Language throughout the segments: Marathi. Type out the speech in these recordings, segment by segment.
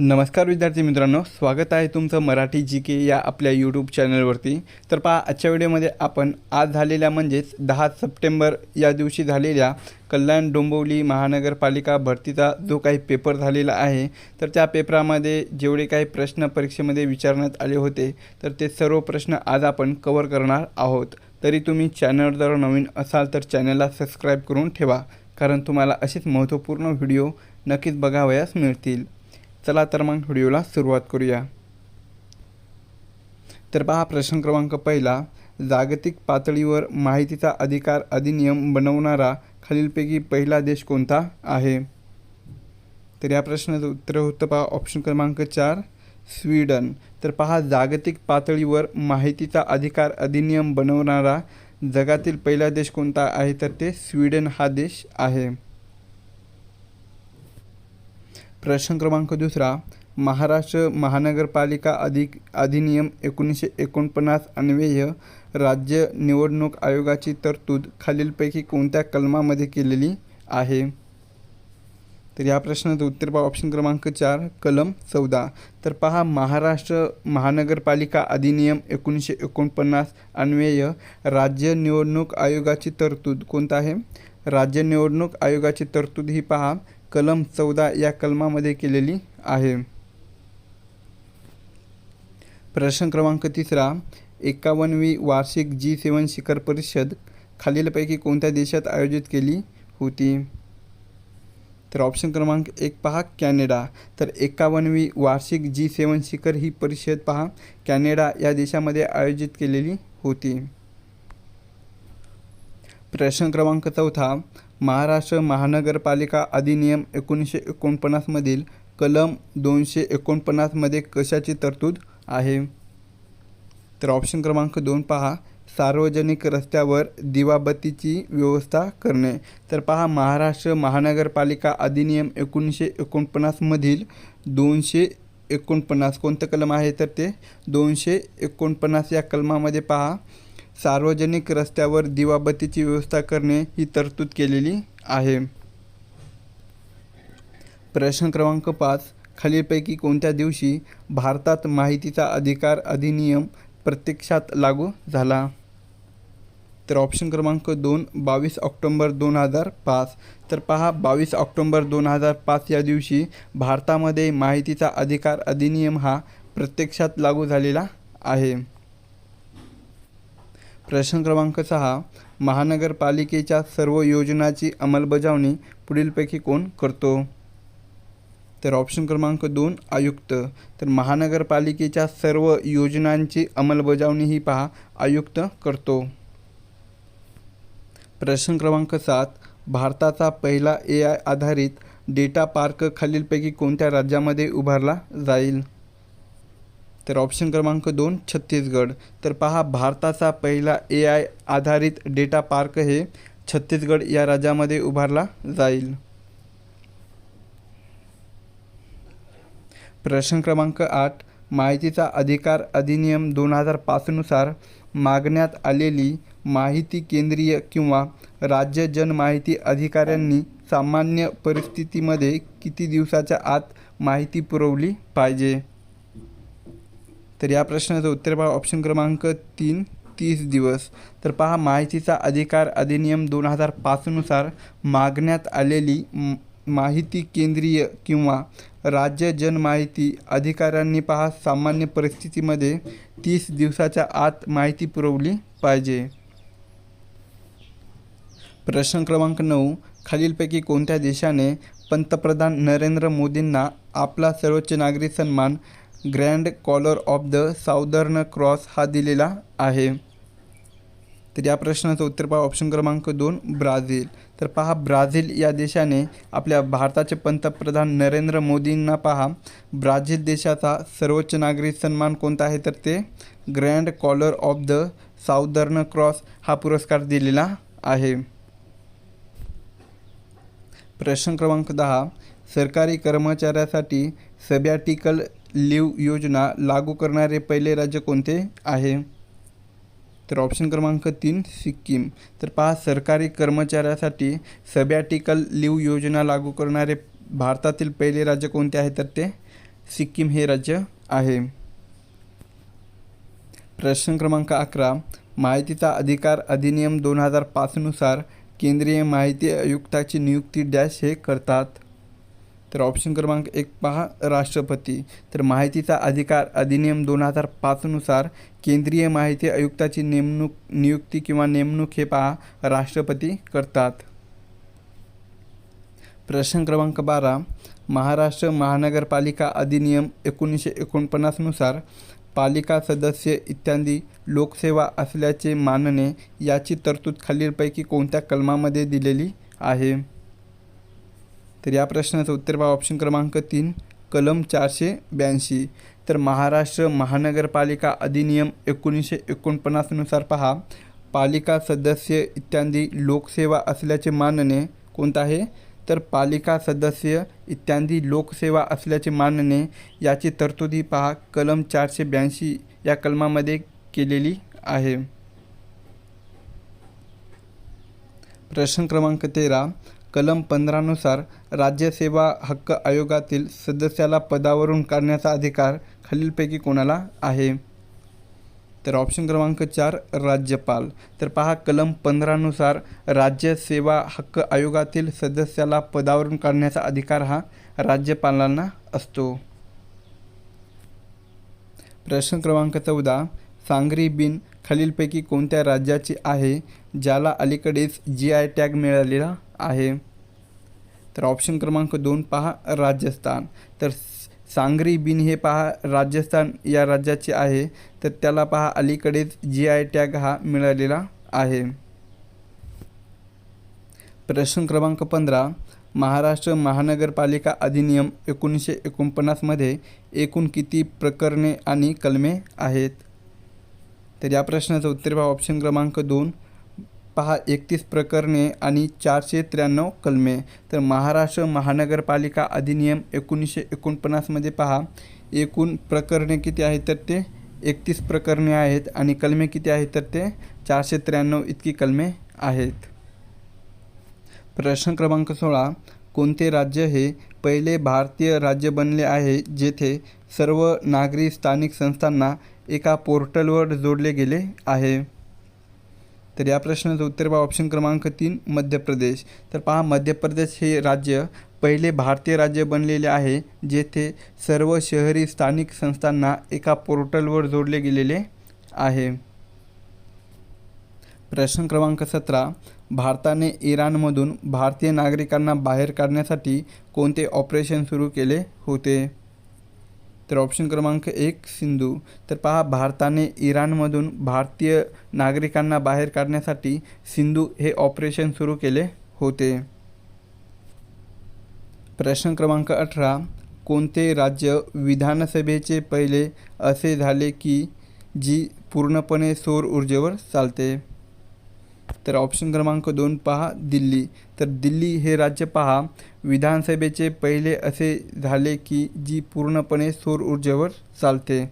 नमस्कार विद्यार्थी मित्रांनो स्वागत आहे तुमचं मराठी जी के या आपल्या यूट्यूब चॅनलवरती तर पहा आजच्या व्हिडिओमध्ये आपण आज झालेल्या म्हणजेच दहा सप्टेंबर या दिवशी झालेल्या कल्याण डोंबिवली महानगरपालिका भरतीचा जो काही पेपर झालेला आहे तर त्या पेपरामध्ये जेवढे काही प्रश्न परीक्षेमध्ये विचारण्यात आले होते तर ते सर्व प्रश्न आज आपण कवर करणार आहोत. तरी तुम्ही चॅनल जर नवीन असाल तर चॅनलला सबस्क्राईब करून ठेवा कारण तुम्हाला असेच महत्त्वपूर्ण व्हिडिओ नक्कीच बघावयास मिळतील. चला तर मग व्हिडिओला सुरुवात करूया. तर पहा प्रश्न क्रमांक पहिला. जागतिक पातळीवर माहितीचा अधिकार अधिनियम बनवणारा खालीलपैकी पहिला देश कोणता आहे? तर या प्रश्नाचं उत्तर होतं पहा ऑप्शन क्रमांक चार स्वीडन. तर पहा जागतिक पातळीवर माहितीचा अधिकार अधिनियम बनवणारा जगातील पहिला देश कोणता आहे? तर ते स्वीडन हा देश आहे. प्रश्न क्रमांक दुसरा महाराष्ट्र महानगरपालिका अधिक अधिनियम एकोणीसशे एकोणपन्नास अन्वय राज्य निवडणूक आयोगाची तरतूद खालीलपैकी कोणत्या कलमामध्ये केलेली आहे? तर या प्रश्नाचं उत्तर पहा ऑप्शन क्रमांक चार कलम चौदा. तर पहा महाराष्ट्र महानगरपालिका अधिनियम एकोणीसशे एकोणपन्नास अन्वय राज्य निवडणूक आयोगाची तरतूद कोणता आहे? राज्य निवडणूक आयोगाची तरतूद ही पहा कलम चौदा या कलमामध्ये केलेली आहे. प्रश्न क्रमांक तिसरा एकावन्नवी वार्षिक जी सेवन शिखर परिषद खालीलपैकी कोणत्या देशात आयोजित केली होती? तर ऑप्शन क्रमांक एक पहा कॅनडा. तर एकावन्नवी वार्षिक जी सेवन शिखर ही परिषद पहा कॅनडा या देशामध्ये आयोजित केलेली होती. प्रश्न क्रमांक चौथा महाराष्ट्र महानगरपालिका अधिनियम एकोणीसशे एकोणपन्नासमधील कलम दोनशे एकोणपन्नासमध्ये कशाची तरतूद आहे? तर ऑप्शन क्रमांक दोन पहा. सार्वजनिक रस्त्यावर दिवाबत्तीची व्यवस्था करणे. तर पहा महाराष्ट्र महानगरपालिका अधिनियम एकोणीसशे एकोणपन्नासमधील दोनशे एकोणपन्नास कोणतं कलम आहे? तर ते दोनशे एकोणपन्नास या कलमामध्ये पहा. सार्वजनिक रस्त्यावर दिवाबत्तीची व्यवस्था करणे ही तरतूद केलेली आहे. प्रश्न क्रमांक पाच. खालीलपैकी कोणत्या दिवशी भारतात माहितीचा अधिकार अधिनियम प्रत्यक्षात लागू झाला? तर ऑप्शन क्रमांक दोन बावीस ऑक्टोंबर दोन हजार पाच. तर पहा बावीस ऑक्टोंबर दोन हजार पाच या दिवशी भारतामध्ये माहितीचा अधिकार अधिनियम हा प्रत्यक्षात लागू झालेला आहे. प्रश्न क्रमांक सहा महानगरपालिकेच्या सर्व योजनाची अंमलबजावणी पुढीलपैकी कोण करतो? तर ऑप्शन क्रमांक दोन आयुक्त. तर महानगरपालिकेच्या सर्व योजनांची अंमलबजावणी ही पहा आयुक्त करतो. प्रश्न क्रमांक सात भारताचा पहिला ए आय आधारित डेटा पार्क खालीलपैकी कोणत्या राज्यामध्ये उभारला जाईल? तर ऑप्शन क्रमांक दोन छत्तीसगड. तर पहा भारताचा पहिला ए आय आधारित डेटा पार्क हे छत्तीसगड या राज्यामध्ये उभारला जाईल. प्रश्न क्रमांक आठ माहितीचा अधिकार अधिनियम दोन हजार पाचनुसार मागण्यात आलेली माहिती केंद्रीय किंवा राज्य जनमाहिती अधिकाऱ्यांनी सामान्य परिस्थितीमध्ये किती दिवसाच्या आत माहिती पुरवली पाहिजे? तर या प्रश्नाचं उत्तर पहा. ऑप्शन क्रमांक तीन तीस दिवस. तर पहा माहितीचा अधिकार अधिनियम दोन हजार पाचनुसार मागण्यात आलेली माहिती केंद्रीय किंवा राज्य जनमाहिती अधिकाऱ्यांनी पहा सामान्य परिस्थितीमध्ये तीस दिवसाच्या आत माहिती पुरवली पाहिजे. प्रश्न क्रमांक नऊ. खालीलपैकी कोणत्या देशाने पंतप्रधान नरेंद्र मोदींना आपला सर्वोच्च नागरी सन्मान grand collar of the Southern Cross हा दिलेला आहे. तर या प्रश्नाचं उत्तर पहा ऑप्शन क्रमांक दोन ब्राझील. तर पहा ब्राझील या देशाने आपल्या भारताचे पंतप्रधान नरेंद्र मोदींना पहा ब्राझील देशाचा सर्वोच्च नागरी सन्मान कोणता आहे? तर ते grand collar of the Southern Cross हा पुरस्कार दिलेला आहे. प्रश्न क्रमांक दहा सरकारी कर्मचाऱ्यासाठी सबॅटिकल लीव योजना लागू करणारे पहिले राज्य कोणते आहे? तर ऑप्शन क्रमांक तीन सिक्कीम. तर पहा सरकारी कर्मचाऱ्यासाठी सबॅटिकल लीव योजना लागू करणारे भारतातील पहिले राज्य कोणते आहे? तर ते सिक्कीम हे राज्य आहे. प्रश्न क्रमांक अकरा. माहितीचा अधिकार अधिनियम दोन हजार पाचनुसार केंद्रीय माहिती आयुक्ताची नियुक्ती डॅश हे करतात. तर ऑप्शन क्रमांक एक पहा राष्ट्रपती. तर माहितीचा अधिकार अधिनियम दोन हजार पाचनुसार केंद्रीय माहिती आयुक्ताची नेमणूक नियुक्ती किंवा नेमणूक हे पहा राष्ट्रपती करतात. प्रश्न क्रमांक बारा महाराष्ट्र महानगरपालिका अधिनियम एकोणीसशे एकोणपन्नासनुसार पालिका सदस्य इत्यादी लोकसेवा असल्याचे मानणे याची तरतूद खालीलपैकी कोणत्या कलमामध्ये दिलेली आहे? तर या प्रश्नाचं उत्तर पहा. ऑप्शन क्रमांक तीन कलम चारशे ब्याऐंशी. तर महाराष्ट्र महानगरपालिका अधिनियम एकोणीसशे एकोणपन्नासनुसार पहा. पालिका सदस्य इत्यादी लोकसेवा असल्याचे मानणे कोणतं आहे तर पालिका सदस्य इत्यादी लोकसेवा असल्याचे मानणे याची तरतुदी पहा. कलम चारशे ब्याऐंशी या कलमामध्ये केलेली आहे. प्रश्न क्रमांक तेरा कलम पंधरानुसार राज्यसेवा हक्क आयोगातील सदस्याला पदावरून काढण्याचा अधिकार खालीलपैकी कोणाला आहे? तर ऑप्शन क्रमांक चार राज्यपाल. तर पहा कलम पंधरानुसार राज्य सेवा हक्क आयोगातील सदस्याला पदावरून काढण्याचा अधिकार हा राज्यपालांना असतो. प्रश्न क्रमांक चौदा सांगरी बिन खालीलपैकी कोणत्या राज्याची आहे ज्याला अलीकडेच जी आय टॅग मिळालेला आहे? तर ऑप्शन क्रमांक दोन पहा राजस्थान. तर सांगरी बिन हे पहा राजस्थान या राज्याचे आहे. तर त्याला पहा अलीकडेच जी आय टॅग हा मिळालेला आहे. प्रश्न क्रमांक पंधरा महाराष्ट्र महानगरपालिका अधिनियम एकोणीसशे एकोणपन्नासमध्ये एकूण किती प्रकरणे आणि कलमे आहेत? तर या प्रश्नाचं उत्तर पहा ऑप्शन क्रमांक दोन पहा एकतीस प्रकरणे आणि चारशे त्र्याण्णव कलमे. तर महाराष्ट्र महानगरपालिका अधिनियम एकोणीसशे एकोणपन्नासमध्ये पहा एकूण प्रकरणे किती आहेत तर ते एकतीस प्रकरणे आहेत आणि कलमे किती आहेत तर ते चारशे त्र्याण्णव इतकी कलमे आहेत. प्रश्न क्रमांक सोळा कोणते राज्य हे पहिले भारतीय राज्य बनले आहे जेथे सर्व नागरी स्थानिक संस्थांना एका पोर्टलवर जोडले गेले आहे? तर या प्रश्नाचं उत्तर पहा ऑप्शन क्रमांक तीन मध्य प्रदेश. तर पहा मध्य प्रदेश हे राज्य पहिले भारतीय राज्य बनलेले आहे जेथे सर्व शहरी स्थानिक संस्थांना एका पोर्टलवर जोडले गेलेले आहे. प्रश्न क्रमांक सतरा भारताने इराणमधून भारतीय नागरिकांना बाहेर काढण्यासाठी कोणते ऑपरेशन सुरू केले होते? तर ऑप्शन क्रमांक एक सिंधू. तर पहा भारताने इराणमधून भारतीय नागरिकांना बाहेर काढण्यासाठी सिंधू हे ऑपरेशन सुरू केले होते. प्रश्न क्रमांक अठरा कोणते राज्य विधानसभेचे पहिले असे झाले की जी पूर्णपणे सौर ऊर्जेवर चालते? तर ऑप्शन क्रमांक दोन पहा दिल्ली. तर दिल्ली हे राज्य पहा विधानसभेचे पहिले असे झाले की जी पूर्णपणे सौर ऊर्जेवर चालते.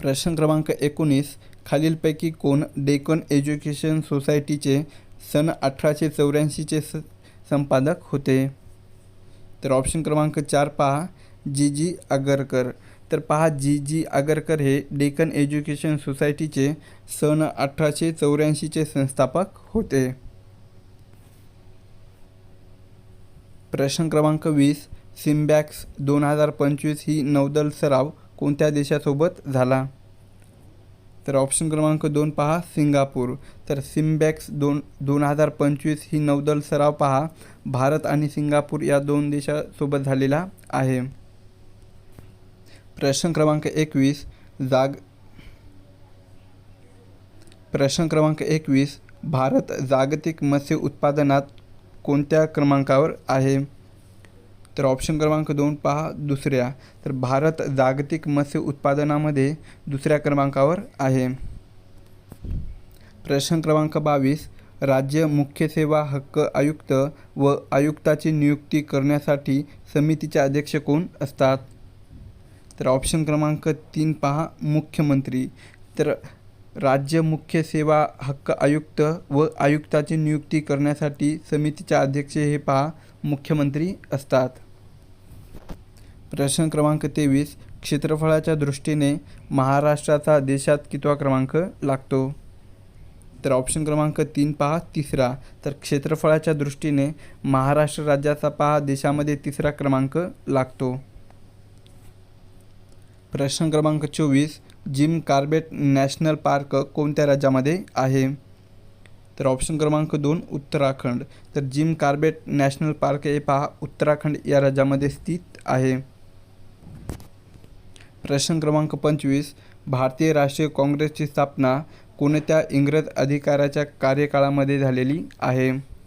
प्रश्न क्रमांक एकोणीस. खालीलपैकी कोण डेकन एज्युकेशन सोसायटीचे सन अठराशे चौऱ्याऐंशीचे स संपादक होते? तर ऑप्शन क्रमांक चार पहा. जी जी आगरकर. तर पहा जी जी आगरकर हे डेक्कन एज्युकेशन सोसायटीचे सन अठराशे चौऱ्याऐंशीचे संस्थापक होते. प्रश्न क्रमांक वीस सिम्बॅक्स दोन हजार पंचवीस ही नौदल सराव कोणत्या देशासोबत झाला? तर ऑप्शन क्रमांक दोन पहा सिंगापूर. तर सिम्बॅक्स दोन दोन हजार पंचवीस ही नौदल सराव पहा भारत आणि सिंगापूर या दोन देशासोबत झालेला आहे. प्रश्न क्रमांक एकवीस जाग प्रश्न क्रमांक एकवीस भारत जागतिक मत्स्य उत्पादनात कोणत्या क्रमांकावर आहे? तर ऑप्शन क्रमांक दोन पहा दुसऱ्या. तर भारत जागतिक मत्स्य उत्पादनामध्ये दुसऱ्या क्रमांकावर आहे. प्रश्न क्रमांक बावीस. राज्य मुख्य सेवा हक्क आयुक्त व आयुक्ताची नियुक्ती करण्यासाठी समितीचे अध्यक्ष कोण असतात? तर ऑप्शन क्रमांक तीन पहा मुख्यमंत्री. तर राज्य मुख्य सेवा हक्क आयुक्त व आयुक्ताची नियुक्ती करण्यासाठी समितीचे अध्यक्ष हे पहा मुख्यमंत्री असतात. प्रश्न क्रमांक तेवीस क्षेत्रफळाच्या दृष्टीने महाराष्ट्राचा देशात कितवा क्रमांक लागतो? तर ऑप्शन क्रमांक तीन पहा तिसरा. तर क्षेत्रफळाच्या दृष्टीने महाराष्ट्र राज्याचा पहा देशामध्ये तिसरा क्रमांक लागतो. प्रश्न क्रमांक चोवीस जिम कार्बेट नॅशनल पार्क कोणत्या राज्यामध्ये आहे? तर ऑप्शन क्रमांक दोन उत्तराखंड. तर जिम कार्बेट नॅशनल पार्क हे पहा उत्तराखंड या राज्यामध्ये स्थित आहे. प्रश्न क्रमांक पंचवीस भारतीय राष्ट्रीय काँग्रेसची स्थापना कोणत्या इंग्रज अधिकाऱ्याच्या कार्यकाळामध्ये झालेली आहे?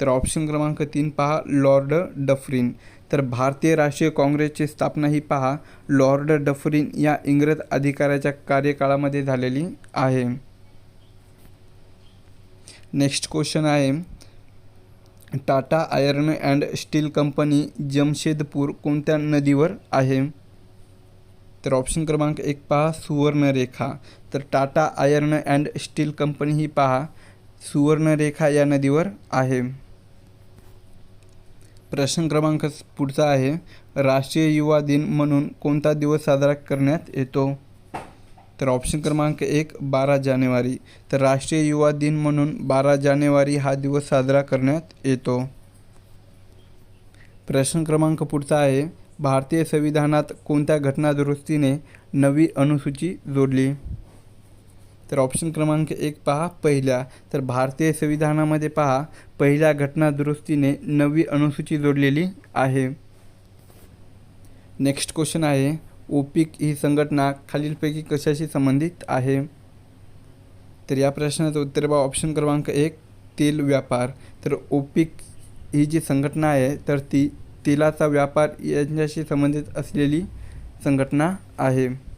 तर ऑप्शन क्रमांक तीन पहा लॉर्ड डफरिन तर भारतीय राष्ट्रीय काँग्रेसची स्थापना ही पहा लॉर्ड डफरिन या इंग्रज अधिकाऱ्याच्या कार्यकाळामध्ये झालेली आहे. नेक्स्ट क्वेश्चन आहे. Tata iron and steel company Jamshedpur कोणत्या नदीवर आहे? तर ऑप्शन क्रमांक एक पहा सुवर्णरेखा. तर Tata iron and steel company ही पहा सुवर्णरेखा या नदीवर आहे. प्रश्न क्रमांक पुढचा आहे. राष्ट्रीय युवा दिन म्हणून कोणता दिवस साजरा करण्यात येतो? तर ऑप्शन क्रमांक एक बारा जानेवारी. तर राष्ट्रीय युवा दिन म्हणून बारा जानेवारी हा दिवस साजरा करण्यात येतो. प्रश्न क्रमांक पुढचा आहे. भारतीय संविधानात कोणत्या घटनादुरुस्तीने नवी अनुसूची जोडली? तर ऑप्शन क्रमांक एक पहा पहिल्या तर भारतीय संविधानामध्ये पहा पहिल्या घटनादुरुस्तीने नवी अनुसूची जोडलेली आहे. नेक्स्ट क्वेश्चन आहे ओपिक ही संघटना खालीलपैकी कशाशी संबंधित आहे? तर या प्रश्नाचं उत्तर बा ऑप्शन क्रमांक एक तेल व्यापार. तर ओपिक ही जी संघटना आहे तर ती तेलाचा व्यापार यांच्याशी संबंधित असलेली संघटना आहे.